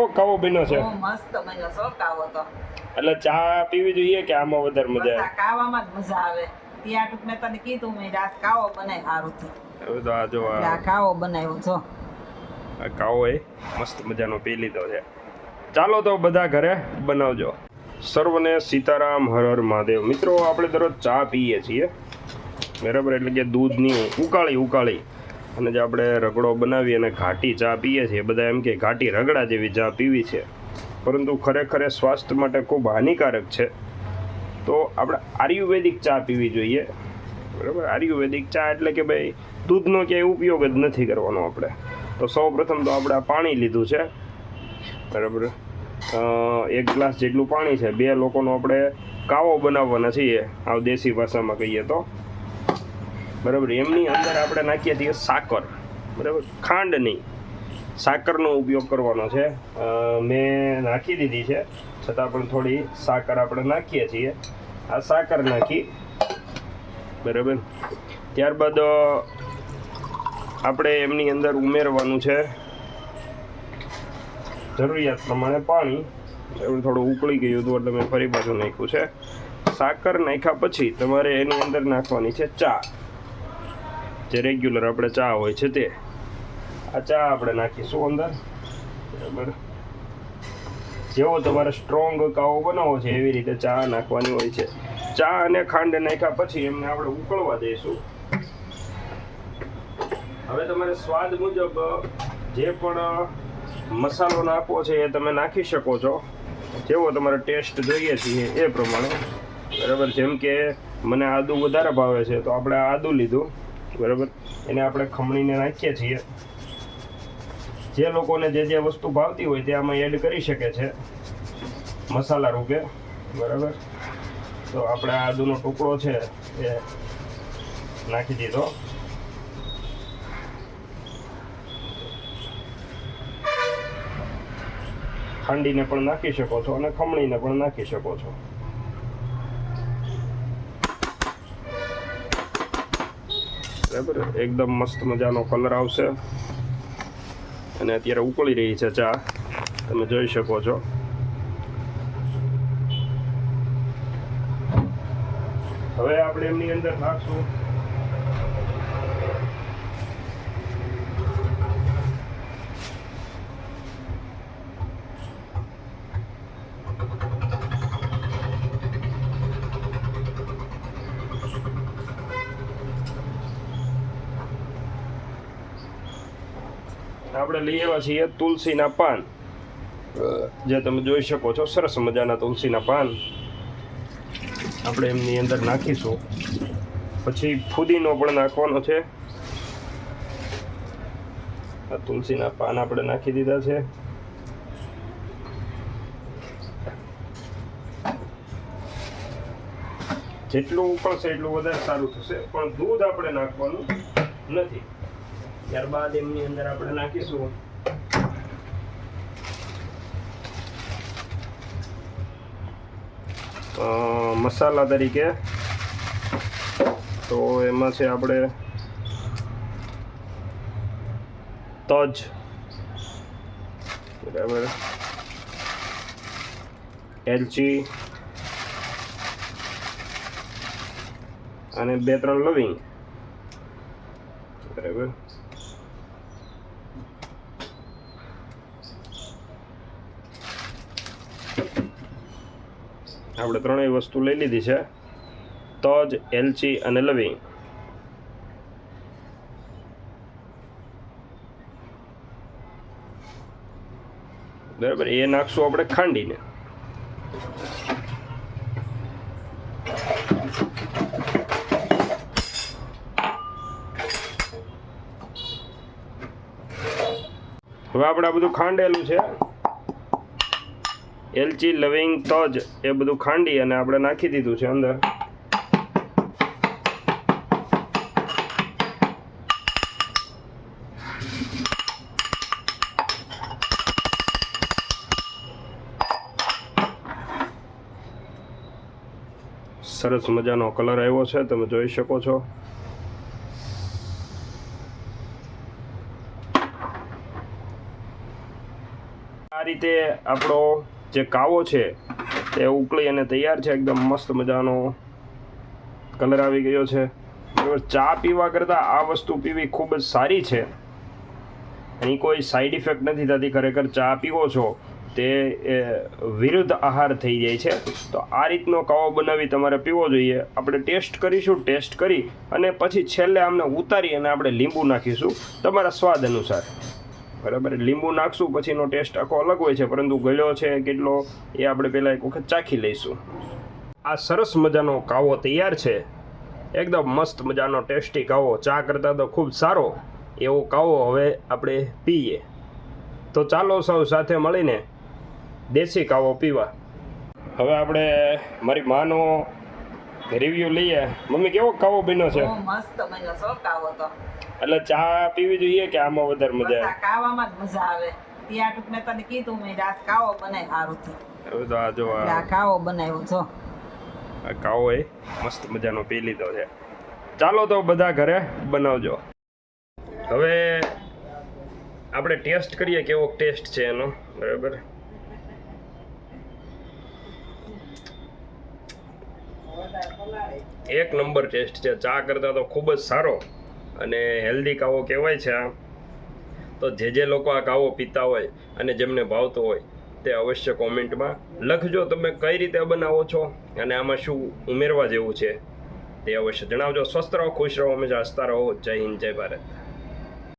કેવો કાવો બન્યો છે? મસ્ત બન્યો છો કાવો તો. એટલે ચા પીવી જોઈએ કે આમાં વધારે મજા આવે? કાવામાં જ મજા આવે. ત્યાં ટૂંક મેં તને કીધું મેં રાત કાવો બનાય સારું થી તો આ જો આ આ કાવો બનાવ્યો જો. આ કાવો એ મસ્ત મજાનો પી લીધો છે. ચાલો તો બધા ઘરે બનાવજો. સર્વને સીતારામ હર હર મહાદેવ. મિત્રો આપણે દરરોજ ચા પીએ છીએ. બરાબર? એટલે કે દૂધની ઉકાળી ઉકાળી. અને જે આપણે રગડો બનાવી અને ઘાટી ચા પીએ છીએ બધા એમ કે ઘાટી રગડા જેવી ચા પીવી છે. પરંતુ ખરેખર સ્વાસ્થ્ય માટે ખૂબ હાનિકારક છે. તો આપણે આયુર્વેદિક ચા પીવી જોઈએ. બરાબર? આયુર્વેદિક ચા એટલે કે ભાઈ દૂધનો ક્યાંય ઉપયોગ જ નથી કરવાનો આપણે. તો સૌ પ્રથમ તો આપણે પાણી લીધું છે. બરાબર? એક ગ્લાસ જેટલું પાણી છે. બે લોકોનો આપણે કાવો બનાવવાના છીએ. આ દેશી ભાષામાં કહીએ તો. બરાબર, એમની અંદર આપણે નાખીએ છીએ સાકર. બરાબર ખાંડ નહીં સાકરનો ઉપયોગ કરવાનો છે. મેં નાખી દીધી છે. છતાં પણ થોડી સાકર આપણે નાખીએ છીએ. આ સાકર નાખી, બરાબર. ત્યારબાદ આપણે એમની અંદર ઉમેરવાનું છે. જરૂરિયાત પ્રમાણે પાણી. એવું થોડું ઉકળી ગયું હતું, એટલે મેં ફરી પાછું નાખ્યું છે. સાકર નાખ્યા પછી તમારે એની અંદર નાખવાની છે ચા. જે રેગ્યુલર આપણે ચા હોય છે તે. આ ચા આપણે નાખીશું અંદર. જેવો તમારે સ્ટ્રોંગ કાવો બનાવવો છે એવી રીતે ચા નાખવાની હોય છે. ચા અને ખાંડ નાખ્યા પછી એમને આપણે ઉકળવા દઈશું. હવે તમારે સ્વાદ મુજબ, જે પણ મસાલો નાખવો છે એ તમે નાખી શકો છો. જેવો તમારે ટેસ્ટ જોઈએ છીએ એ પ્રમાણે. બરાબર. જેમ કે મને આદુ વધારે ભાવે છે, તો આપણે આદુ લીધું. બરાબર? એને આપણે ખમણીને નાખીએ છીએ. જે લોકોને જે જે વસ્તુ ભાવતી હોય તે આમાં એડ કરી શકે છે. મસાલા રૂપે, બરાબર? તો આપણે આદુનો ટુકડો છે એ નાખી દીધો. ખાંડીને પણ નાખી શકો છો અને ખમણીને પણ નાખી શકો છો. બરાબર? એકદમ મસ્ત મજાનો કલર આવશે. અને અત્યારે ઉકળી રહી છે ચા. તમે જોઈ શકો છો. હવે આપણે એમની અંદર નાખશું. આપણે લઈ આવ્યા છીએ તુલસીના પાન. જે તમે જોઈ શકો છો, સરસ મજાના તુલસીના પાન. આપણે એમની અંદર નાખીશું. પછી ફુદીનો પણ નાખવાનો છે. આ તુલસીના પાન આપણે નાખી દીધા છે. જેટલું ઉકળશે એટલું વધારે સારું થશે, પણ દૂધ આપણે નાખવાનું નથી. ત્યારબાદ એમની અંદર આપણે નાખીશું. મસાલા તરીકે. તો એમાં છે આપણે તજ. બરાબર. એલચી. અને બે ત્રણ લવિંગ. બરાબર. આપણે ત્રણેય વસ્તુ લઈ લીધી છે. તજ, એલચી અને લવિંગ. બરાબર, એ નાખશું આપણે ખાંડીને. હવે આપણે આ બધું ખાંડેલું છે. એલચી લવિંગ તજ એ બધું ખાંડી અને આપણે નાખી દીધું છે અંદર. સરસ મજાનો કલર આવ્યો છે, તમે જોઈ શકો છો. આ રીતે આપણો જે કાવો છે તે ઉકળી અને તૈયાર છે. એકદમ મસ્ત મજાનો કલર આવી ગયો છે. બરાબર, ચા પીવા કરતાં આ વસ્તુ પીવી ખૂબ જ સારી છે. અહીં કોઈ સાઈડ ઇફેક્ટ નથી થતી. ખરેખર ચા પીવો છો, તે વિરુદ્ધ આહાર થઈ જાય છે. તો આ રીતનો કાવો બનાવી તમારે પીવો જોઈએ. આપણે ટેસ્ટ કરીશું, ટેસ્ટ કરી અને પછી છેલ્લે આમને ઉતારી અને આપણે લીંબુ નાખીશું. તમારા સ્વાદ અનુસાર. બરાબર? લીંબુ નાખશું, પછીનો ટેસ્ટ આખો અલગ હોય છે, પરંતુ ગળ્યો છે, કેટલો, એ આપણે પહેલાં એક વખત ચાખી લઈશું. આ સરસ મજાનો કાવો તૈયાર છે. એકદમ મસ્ત મજાનો ટેસ્ટી કાવો. ચા કરતાં તો ખૂબ સારો એવો કાવો હવે આપણે પીએ. તો ચાલો સૌ સાથે મળીને દેશી કાવો પીવા. હવે આપણે મારી માનો રિવ્યૂ લઈએ. મમ્મી કેવો કાવો બન્યો છે? મસ્ત બન્યો છો કાવો તો. એટલે ચા પીવી જોઈએ કે આમાં વધારે મજા આવે? કાવામાં જ મજા આવે. ત્યાં ટૂંક મેં તને કીધું મેં રાત કાવો બનાય સારું થી હવે તો આ જો આ કાવો બનાવ્યો છો આ કાવો એ મસ્ત મજાનો પી લીધો છે. ચાલો તો બધા ઘરે બનાવજો. હવે આપણે ટેસ્ટ કરીએ કેવો ટેસ્ટ છે એનો. બરાબર? એક નંબર ટેસ્ટ છે. ચા કરતાં તો ખૂબ જ સારો અને હેલ્ધી કાવો કહેવાય છે આ. તો જે જે લોકો આ કાવો પીતા હોય અને જેમને ભાવતો હોય તે અવશ્ય કોમેન્ટમાં લખજો તમે કઈ રીતે બનાવો છો અને આમાં શું ઉમેરવા જેવું છે તે અવશ્ય જણાવજો. સ્વસ્થ રહો, ખુશ રહો, હંમેશા હસતા રહો. જય હિન્દ, જય ભારત.